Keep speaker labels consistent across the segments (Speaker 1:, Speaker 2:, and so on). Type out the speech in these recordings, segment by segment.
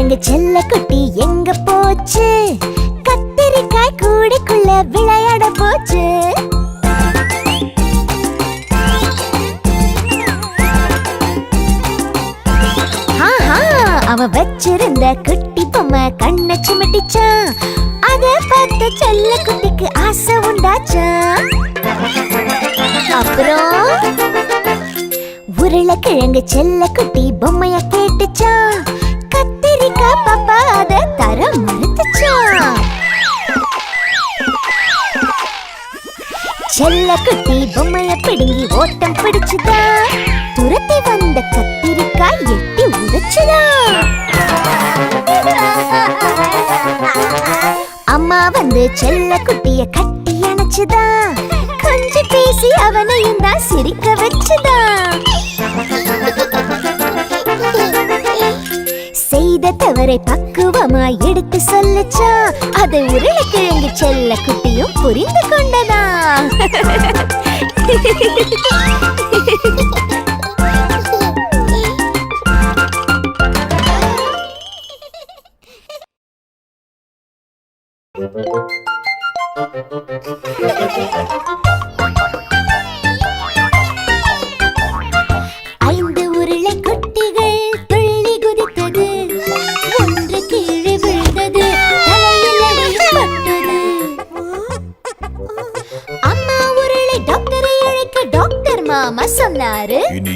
Speaker 1: எங்க செல்ல குட்டி எங்க போச்சு? கத்திரிக்காய் கூடைக்குள்ள விளையாட போச்சு. ஆஹா, வச்சிருந்த குட்டி பொம்மை கண்ணை சிமிட்டிச்சா? அத பார்த்து செல்ல குட்டிக்கு ஆசை உண்டாச்சா? அப்புறம்? உருளைக்கிழங்கு செல்ல குட்டி பொம்மைய கேட்டுச்சா? கத்திரிக்காய் பாப்பா அத தர மறுத்துச்சான் செல்ல குட்டி பொம்மைய பிடுங்கி ஓட்டம் பிடிச்சுதா? துரத்தி வந்த கத்திரிக்காய் எட்டி உதைச்சுதா? அம்மா வந்து செல்ல குட்டிய கட்டி அணைச்சுதா? கொஞ்சம் பேசி அவனையும் தான் சிரிக்க வச்சுதான் அவரை பக்குவமாய் எடுத்து சொல்லுச்சா அதை உருளைக்கிழங்கு செல்ல குட்டியும் புரிந்து கொண்டதா Thank
Speaker 2: you.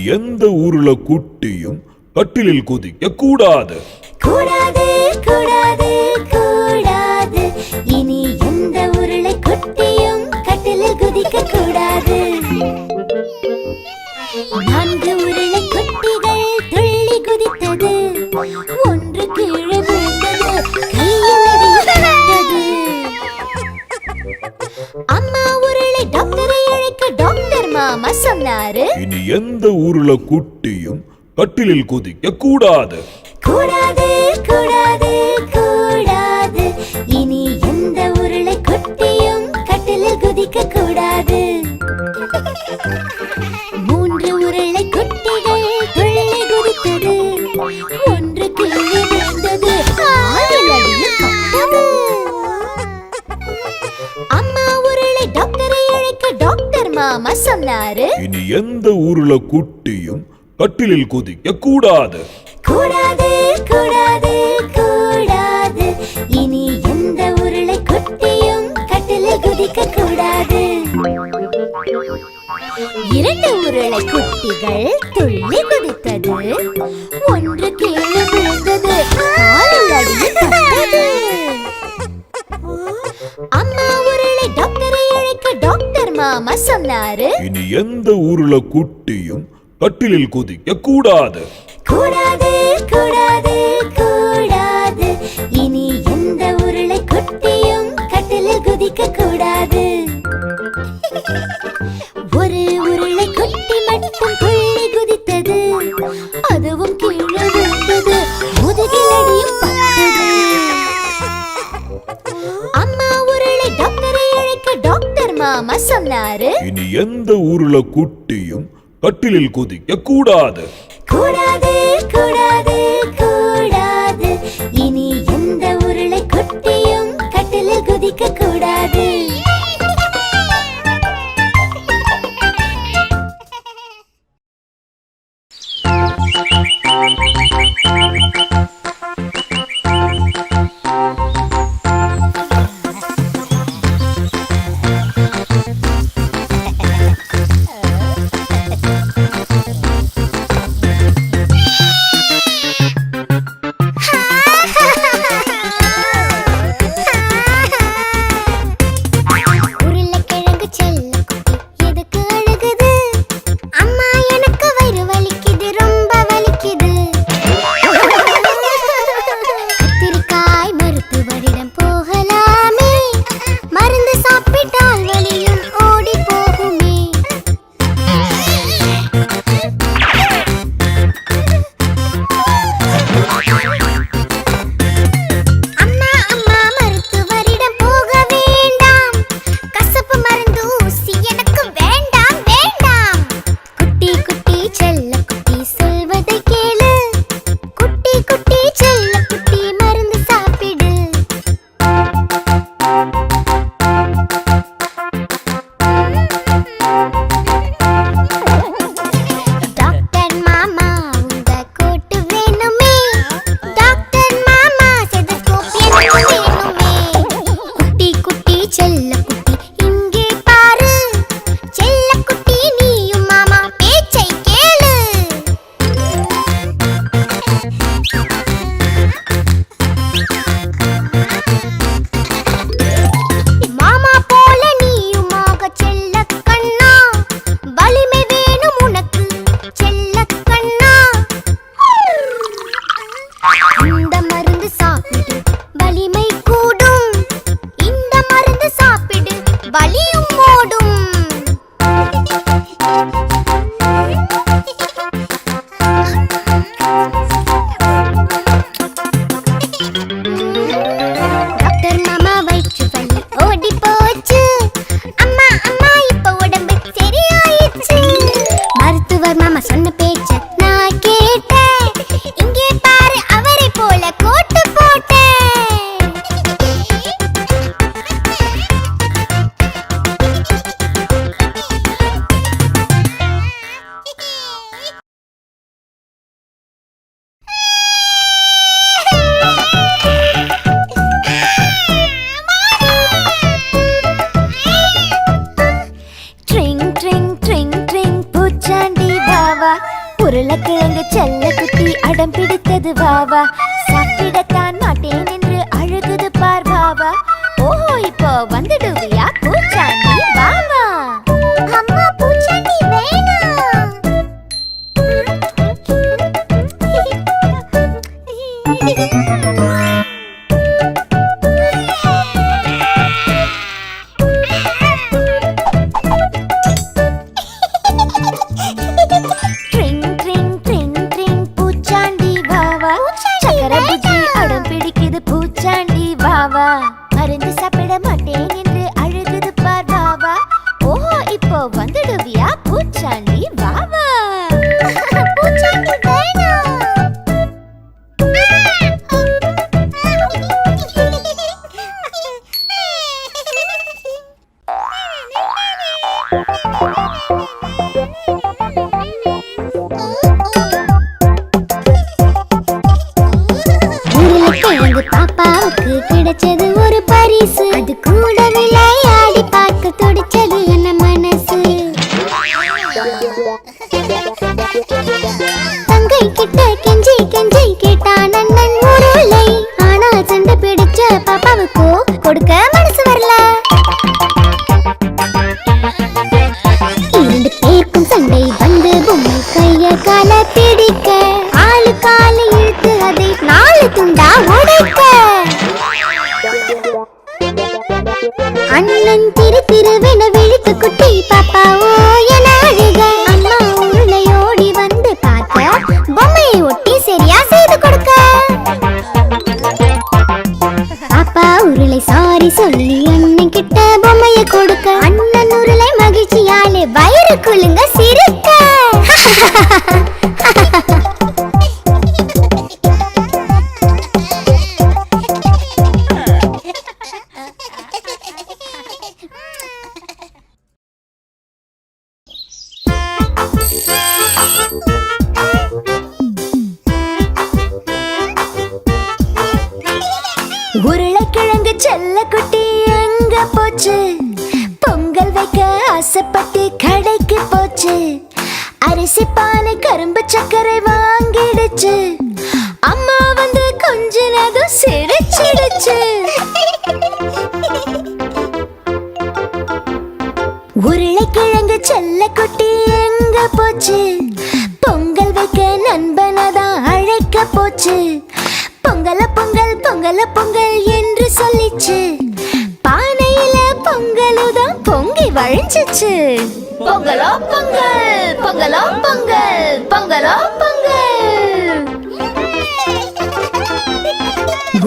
Speaker 2: எந்த ஊருல குட்டியும் கட்டிலில் குதிக்க கூடாது.
Speaker 1: கூடாது கூடாது கூடாது. இனி எந்த உருளை குட்டியும் கட்டிலில் குதிக்க கூடாது. நான்கு சொன்னாரு?
Speaker 2: இனி எந்த ஊருல குட்டியும் கட்டிலில் குதிக்க கூடாது.
Speaker 1: கூடாது கூடாது கூடாது. இனி எந்த உருளை குட்டியும் கட்டிலில் குதிக்க கூடாது.
Speaker 2: எந்த ஊர்ல குட்டியும் கட்டிலில் குதிக்க கூடாது.
Speaker 1: கூடாது கூடாது கூடாது. இனி எந்த உருளை குட்டியும் கட்டிலில் குதிக்க கூடாது. இரண்டு உருளை குட்டிகள் துள்ளி குதித்தது.
Speaker 2: எந்த ஊர்ல குட்டியும் கட்டிலில் குதிக்க கூடாது.
Speaker 1: கூடாது கூடாது கூடாது. இனி எந்த உருளை குட்டியும் கட்டிலில் குதிக்க கூடாது. ஒரு உருளை குட்டி மட்டும் புள்ளி குதித்தது. அதுவும் கீழே விழுந்தது. முதுகில் அடியும் பட்டது. அம்மா உருளை டாக்டரை அழைக்க மாமா சொன்னாரு.
Speaker 2: இனி எந்த ஊருல குட்டியும் கட்டிலில் குதிக்க கூடாது
Speaker 1: கூடாது கூடாது. அம்மா சொன்ன 吧。はまるでさ ஒரு குட்டி பாப்பா அழுக அம்மா உருளையோடி வந்து பார்க்க. பொம்மையை ஒட்டி சரியா செய்து கொடுக்க. அப்பா உருளை சாரி சொல்லி அண்ணன் கிட்ட பொம்மையை கொடுக்க. அண்ணன் உருளை மகிழ்ச்சியாலே வயிறு குலுங்க ஆசைப்பட்டு கடைக்கு போச்சு. அரிசி பானை கரும்பு சர்க்கரை வாங்கிடுச்சு. அம்மா வந்து கொஞ்ச நேரம் சிரிச்சிடுச்சு. உருளைக்கிழங்கு செல்ல குட்டி எங்க போச்சு? பொங்கல் வைக்க நண்பனதான் அழைக்க போச்சு. பொங்கல பொங்கல் பொங்கல பொங்கல் என்று சொல்லிச்சு. பொங்கி வழிஞ்சிச்சு பொங்கலோ பொங்கல் பொங்கலோ பொங்கல் பொங்கலோ பொங்கல்.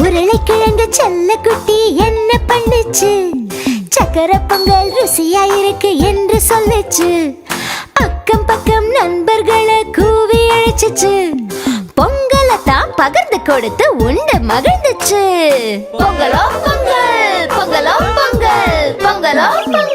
Speaker 1: உருளைக்கிழங்கு செல்ல குட்டி என்ன பண்ணுச்சு? சக்கர பொங்கல் ருசியா இருக்கு என்று சொல்லுச்சு. அக்கம் பக்கம் நண்பர்களை கூவி அழைச்சிச்சு. பொங்கலை தான் பகிர்ந்து கொடுத்து உண்டு மகிழ்ந்துச்சு. பொங்கலோ பொங்கல் பொங்கலோ பொங்கல் பொங்கலோ பொங்கல்